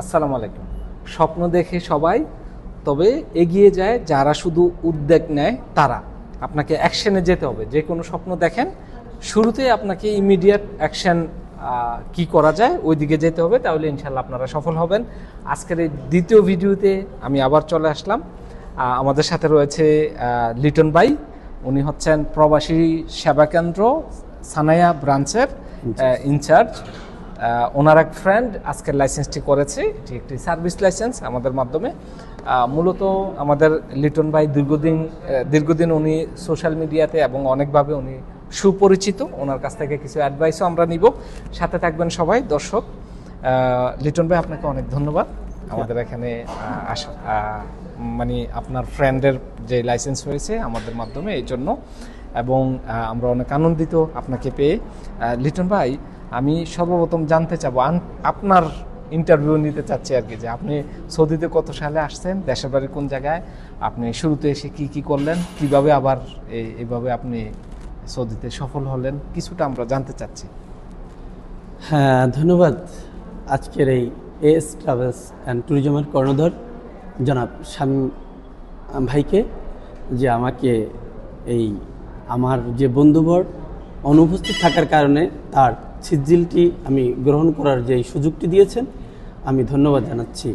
আসসালামু আলাইকুম। স্বপ্ন দেখে সবাই তবে এগিয়ে যায় যারা শুধু উদ্যোগ নেয় তারা। আপনাকে অ্যাকশনে যেতে হবে। যে কোনো স্বপ্ন দেখেন শুরুতে আপনাকে ইমিডিয়েট অ্যাকশন কি করা যায় ওই দিকে যেতে হবে তাহলে ইনশাল্লাহ আপনারা সফল হবেন। আজকের এই দ্বিতীয় ভিডিওতে আমি আবার চলে আসলাম। আমাদের সাথে রয়েছে লিটন ভাই। উনি হচ্ছেন প্রবাসী সেবা কেন্দ্র সানায়া ব্রাঞ্চের ইনচার্জ। ওনার এক ফ্রেন্ড আজকের লাইসেন্সটি করেছে। এটি একটি সার্ভিস লাইসেন্স আমাদের মাধ্যমে। মূলত আমাদের লিটন ভাই দীর্ঘদিন দীর্ঘদিন উনি সোশ্যাল মিডিয়াতে এবং অনেকভাবে উনি সুপরিচিত। ওনার কাছ থেকে কিছু অ্যাডভাইসও আমরা নিব। সাথে থাকবেন সবাই, দর্শক। লিটন ভাই, আপনাকে অনেক ধন্যবাদ। আমাদের এখানে মানে আপনার ফ্রেন্ডের যে লাইসেন্স হয়েছে আমাদের মাধ্যমে, এই জন্য। এবং আমরা অনেক আনন্দিত আপনাকে পেয়ে। লিটন ভাই আমি সর্বপ্রথম জানতে চাবো আপনার ইন্টারভিউ নিতে চাচ্ছি আর কি, যে আপনি সৌদিতে কত সালে আসছেন, দেশের বাড়ি কোন জায়গায়, আপনি শুরুতে এসে কি কি করলেন, কীভাবে আবার এই- এইভাবে আপনি সৌদিতে সফল হলেন, কিছুটা আমরা জানতে চাচ্ছি। হ্যাঁ ধন্যবাদ আজকের এই এস ট্রাভেলস অ্যান্ড ট্যুরিজমের কর্ণধর। জনাব শামীম ভাইকে, যে আমাকে এই আমার যে বন্ধুবর অনুপস্থিত থাকার কারণে তার সিজিলটি আমি গ্রহণ করার যে সুযোগটি দিয়েছেন, আমি ধন্যবাদ জানাচ্ছি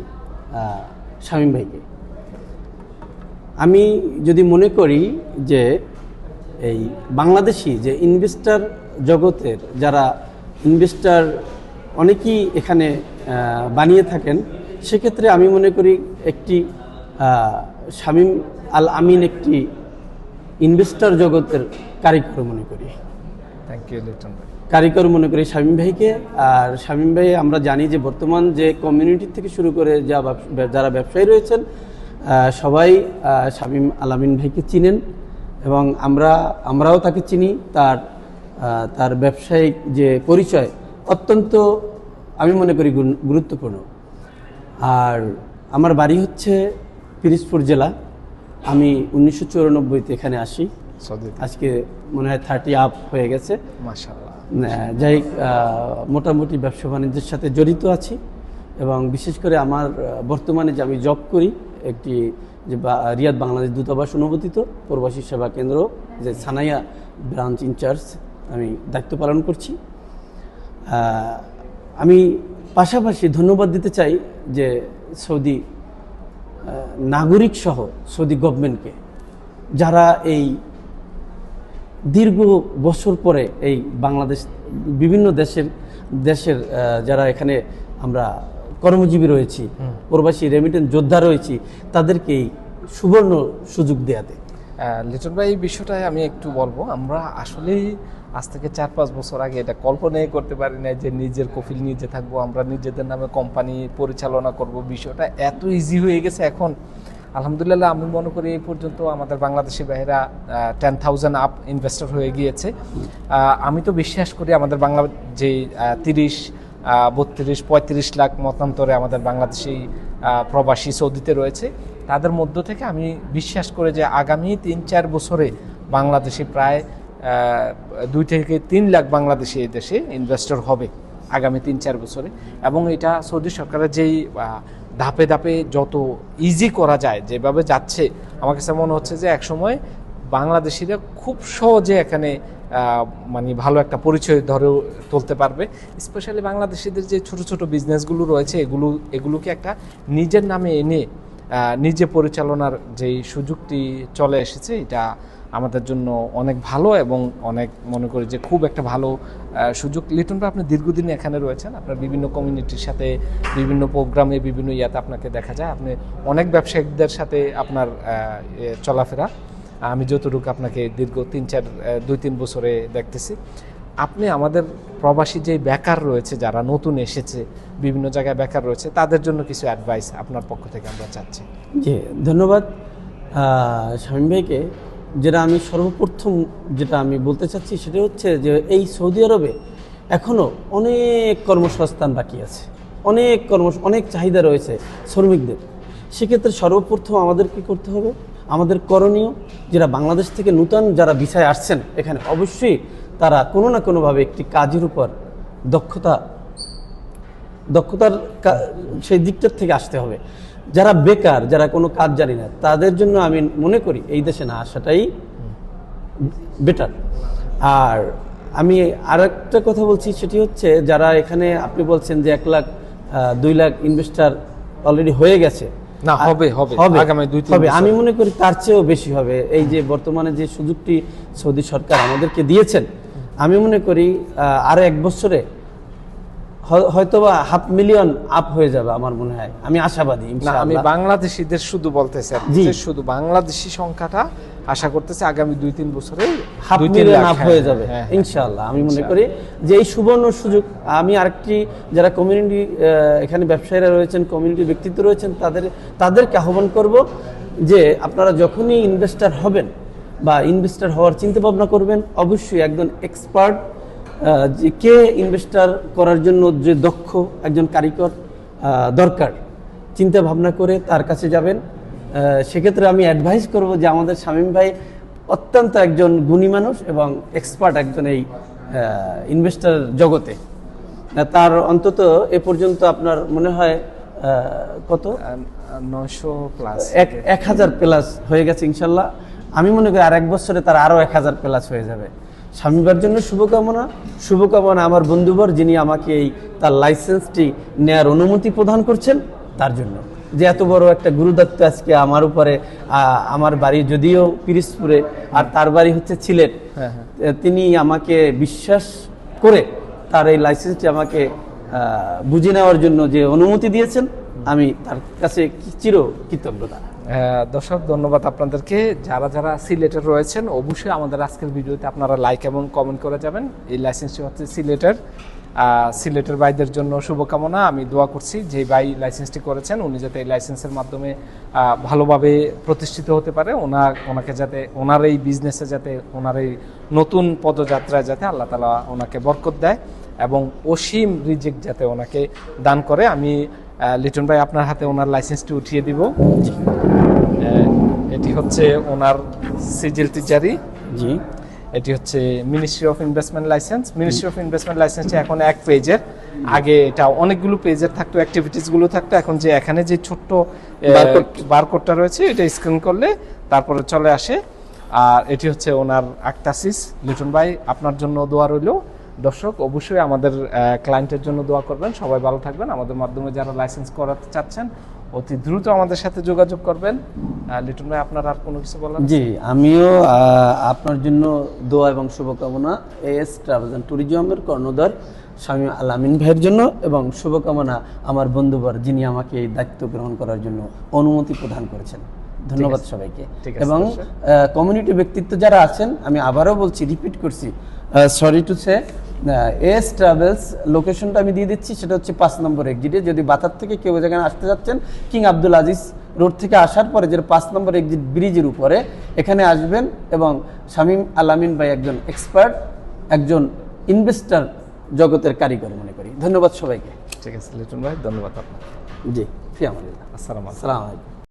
শামীম ভাইকে। আমি যদি মনে করি যে এই বাংলাদেশি যে ইনভেস্টার জগতের যারা ইনভেস্টার অনেকেই এখানে বানিয়ে থাকেন, সেক্ষেত্রে আমি মনে করি একটি শামীম আল আমিন একটি ইনভেস্টার জগতের কারিগর মনে করি। কারিগর মনে করি শামীম ভাইকে। আর শামীম ভাই, আমরা জানি যে বর্তমান যে কমিউনিটি থেকে শুরু করে যা যারা ব্যবসায়ী রয়েছেন সবাই শামীম আলামিন ভাইকে চিনেন এবং আমরা, আমরাও তাকে চিনি। তার তার ব্যবসায়িক যে পরিচয় অত্যন্ত, আমি মনে করি গুরুত্বপূর্ণ। আর আমার বাড়ি হচ্ছে পিরিজপুর জেলা। আমি উনিশশো এখানে আসি। আজকে মনে হয় থার্টি আপ হয়ে গেছে। যাই মোটামুটি ব্যবসা বাণিজ্যের সাথে জড়িত আছি এবং বিশেষ করে আমার বর্তমানে যে আমি জব করি একটি যে বা- রিয়াদ বাংলাদেশ দূতাবাস অনুমোদিত প্রবাসী সেবা কেন্দ্র যে সানাইয়া ব্রাঞ্চ ইনচার্জ আমি দায়িত্ব পালন করছি। আমি পাশাপাশি ধন্যবাদ দিতে চাই যে সৌদি নাগরিক সহ সৌদি গভর্নমেন্টকে যারা এই দীর্ঘ বছর পরে এই বাংলাদেশ বিভিন্ন দেশের দেশের যারা এখানে আমরা কর্মজীবী রয়েছি প্রবাসী রেমিটেন্স যোদ্ধা রয়েছি তাদেরকে এই সুবর্ণ সুযোগ দেয়াতে লিটন ভাই এই বিষয়টায় আমি একটু বলব। আমরা আসলেই আজ থেকে চার পাঁচ বছর আগে এটা কল্পনাই করতে পারি না যে নিজের কফিল নিজে থাকব আমরা নিজেদের নামে কোম্পানি পরিচালনা করব। বিষয়টা এত ইজি হয়ে গেছে এখন। আলহামদুলিল্লাহ, আমি মনে করি এই পর্যন্ত আমাদের বাংলাদেশি ভাইরা টেন থাউজেন্ড আপ ইনভেস্টর হয়ে গিয়েছে। আমি তো বিশ্বাস করি আমাদের বাংলা যে তিরিশ বত্রিশ, পঁয়ত্রিশ লাখ মতান্তরে আমাদের বাংলাদেশি প্রবাসী সৌদিতে রয়েছে। তাদের মধ্য থেকে আমি বিশ্বাস করি যে আগামী তিন চার বছরে বাংলাদেশে প্রায় দুই থেকে তিন লাখ বাংলাদেশি এই দেশে ইনভেস্টর হবে আগামী তিন চার বছরে। এবং এটা সৌদি সরকারের যেই ধাপে ধাপে যত ইজি করা যায়, যেভাবে যাচ্ছে, আমার কাছে মনে হচ্ছে যে একসময় বাংলাদেশিরা খুব সহজে এখানে মানে ভালো একটা পরিচয় ধরে তুলতে পারবে। স্পেশালি বাংলাদেশিদের যে ছোট ছোট বিজনেসগুলো রয়েছে, এগুলো, এগুলোকে একটা নিজের নামে এনে নিজে পরিচালনার যেই সুযোগটি চলে এসেছে, এটা আমাদের জন্য অনেক ভালো এবং অনেক মনে করি যে খুব একটা ভালো সুযোগ। লিটন ভাই, আপনি দীর্ঘদিন এখানে রয়েছেন। আপনার বিভিন্ন কমিউনিটির সাথে, বিভিন্ন প্রোগ্রামে বিভিন্ন ইয়াতে আপনাকে দেখা যায়। আপনি অনেক ব্যবসায়িকদের সাথে আপনার চলাফেরা। আমি যতটুকু আপনাকে দীর্ঘ তিন, চার দুই, তিন বছরে দেখতেছি। আপনি আমাদের প্রবাসী যে বেকার রয়েছে, যারা নতুন এসেছে, বিভিন্ন জায়গায় বেকার রয়েছে, তাদের জন্য কিছু অ্যাডভাইস আপনার পক্ষ থেকে আমরা চাচ্ছি। জি, ধন্যবাদ। শামীম ভাইকে যেটা আমি সর্বপ্রথম যেটা আমি বলতে চাচ্ছি সেটা হচ্ছে যে এই সৌদি আরবে এখনও অনেক কর্মসংস্থান বাকি আছে। অনেক কর্ম অনেক চাহিদা রয়েছে শ্রমিকদের। সেক্ষেত্রে সর্বপ্রথম আমাদের কি করতে হবে? আমাদের করণীয় যারা বাংলাদেশ থেকে নূতন যারা বিষয় আসছেন এখানে অবশ্যই তারা কোনো না কোনোভাবে একটি কাজের উপর দক্ষতা, দক্ষতার সেই দিকটার থেকে আসতে হবে। যারা বেকার যারা কোনো কাজ জানি না তাদের জন্য আমি মনে করি এই দেশে না আসাটাই বেটার আর আমি আর একটা কথা বলছি সেটি হচ্ছে যারা এখানে আপনি বলছেন যে এক লাখ দুই লাখ ইনভেস্টার অলরেডি হয়ে গেছে। না, হবে, হবে। হবে আমি মনে করি তার চেয়েও বেশি হবে। এই যে বর্তমানে যে সুযোগটি সৌদি সরকার আমাদেরকে দিয়েছেন আমি মনে করি আর এক বছরে হয়তোবা হাফ মিলিয়ন আপ হয়ে যাবে আমার মনে হয়। আমি আশাবাদী না আমি বাংলাদেশিদের শুধু বলতেছি শুধু বাংলাদেশি সংখ্যাটা আশা করতেছি আগামী দুই তিন বছরে হাফ মিলিয়ন আপ হ্যাঁ, হয়ে যাবে হ্যাঁ, হ্যাঁ। ইনশাআল্লাহ। আমি মনে করি যে এই সুবর্ণ সুযোগ আমি আরেকটি যারা কমিউনিটি এখানে ব্যবসায়ীরা রয়েছেন কমিউনিটি ব্যক্তিত্ব রয়েছেন তাদের তাদেরকে আহ্বান করব যে আপনারা যখনই ইনভেস্টার হবেন বা ইনভেস্টার হওয়ার চিন্তা ভাবনা করবেন অবশ্যই একজন এক্সপার্ট কে ইনভেস্টার করার জন্য যে দক্ষ একজন কারিগর দরকার চিন্তা ভাবনা করে তার কাছে যাবেন। সেক্ষেত্রে আমি অ্যাডভাইস করব যে আমাদের শামীম ভাই অত্যন্ত একজন গুণী মানুষ এবং এক্সপার্ট একজন এই ইনভেস্টার জগতে। তার অন্তত এ পর্যন্ত আপনার মনে হয় কত? নশো প্লাস এক এক হাজার প্লাস হয়ে গেছে ইনশাল্লাহ। আমি মনে করি আর এক বছরে তার আরও এক হাজার প্লাস হয়ে যাবে। স্বামীবার জন্য শুভকামনা। শুভকামনা আমার বন্ধুবর যিনি আমাকে এই তার লাইসেন্সটি নেয়ার অনুমতি প্রদান করছেন তার জন্য। যে এত বড় একটা গুরুদত্ত আজকে আমার উপরে আমার বাড়ি যদিও পিরিজপুরে আর তার বাড়ি হচ্ছে সিলেট হ্যাঁ, হ্যাঁ। তিনি আমাকে বিশ্বাস করে তার এই লাইসেন্সটি আমাকে বুঝে নেওয়ার জন্য যে অনুমতি দিয়েছেন আমি তার কাছে চির কৃতজ্ঞতা দর্শক, ধন্যবাদ আপনাদেরকে। যারা যারা সিলেটের রয়েছেন, অবশ্যই আমাদের আজকের ভিডিওতে আপনারা লাইক এবং কমেন্ট করে যাবেন। এই লাইসেন্সটি হচ্ছে সিলেটের। সিলেটের ভাইদের জন্য শুভকামনা। আমি দোয়া করছি যে ভাই লাইসেন্সটি করেছেন, উনি যাতে এই লাইসেন্সের মাধ্যমে ভালোভাবে প্রতিষ্ঠিত হতে পারে। ওনার ওনাকে যাতে, ওনার এই বিজনেসে যাতে, ওনার এই নতুন পদযাত্রায় যাতে আল্লাহ তালা ওনাকে বরকত দেয় এবং অসীম রিজেক্ট যাতে ওনাকে দান করে। আমি লিটন ভাই আপনার হাতে ওনার লাইসেন্সটি উঠিয়ে দিব। এটি হচ্ছে ওনার সিজিল তিজারি। জি। এটি হচ্ছে ministry of investment licence ministry of investment লাইসেন্সটি এখন এক পেজের আগে এটা অনেকগুলো পেজের থাকতো অ্যাক্টিভিটিসগুলো থাকতো। এখন যে এখানে যে ছোট্ট বারকোডটা রয়েছে এটা স্ক্যান করলে তারপরে চলে আসে। আর এটি হচ্ছে ওনার আক্তাসিস লিটন ভাই আপনার জন্য দোয়া রইল। দর্শক অবশ্যই আমাদের ক্লায়েন্টের জন্য দোয়া করবেন। সবাই ভালো থাকবেন। আমাদের মাধ্যমে যারা লাইসেন্স করাতে চাচ্ছেন অতি দ্রুত আমাদের সাথে যোগাযোগ করবেন। লিটন ভাই আপনার আর কোনো কিছু বলার? জি আমিও আপনার জন্য দোয়া এবং শুভকামনা এস ট্রাভেলস অ্যান্ড ট্যুরিজমের কর্ণধার স্বামী আলামিন ভাইয়ের জন্য এবং শুভকামনা আমার বন্ধুবর যিনি আমাকে এই দায়িত্ব গ্রহণ করার জন্য অনুমতি প্রদান করেছেন। ধন্যবাদ সবাইকে। এবং কমিউনিটি ব্যক্তিত্ব যারা আছেন আমি আবারও বলছি রিপিট করছি। Sorry to say S travels লোকেশনটা আমি দিয়ে দিচ্ছি সেটা হচ্ছে পাঁচ নম্বর এক্সিটে যদি বাতার থেকে কেউ যেখানে আসতে যাচ্ছেন কিং আব্দুল আজিজ রোড থেকে আসার পরে যে পাঁচ নম্বর এক্সিট ব্রিজের উপরে এখানে আসবেন এবং শামীম আলামিন ভাই একজন এক্সপার্ট একজন ইনভেস্টার জগতের কারিগর মনে করি। ধন্যবাদ সবাইকে। ঠিক আছে লিটন ভাই ধন্যবাদ আপনার জি ফি আমাদের আসসালামু আসসালামু আলাইকুম।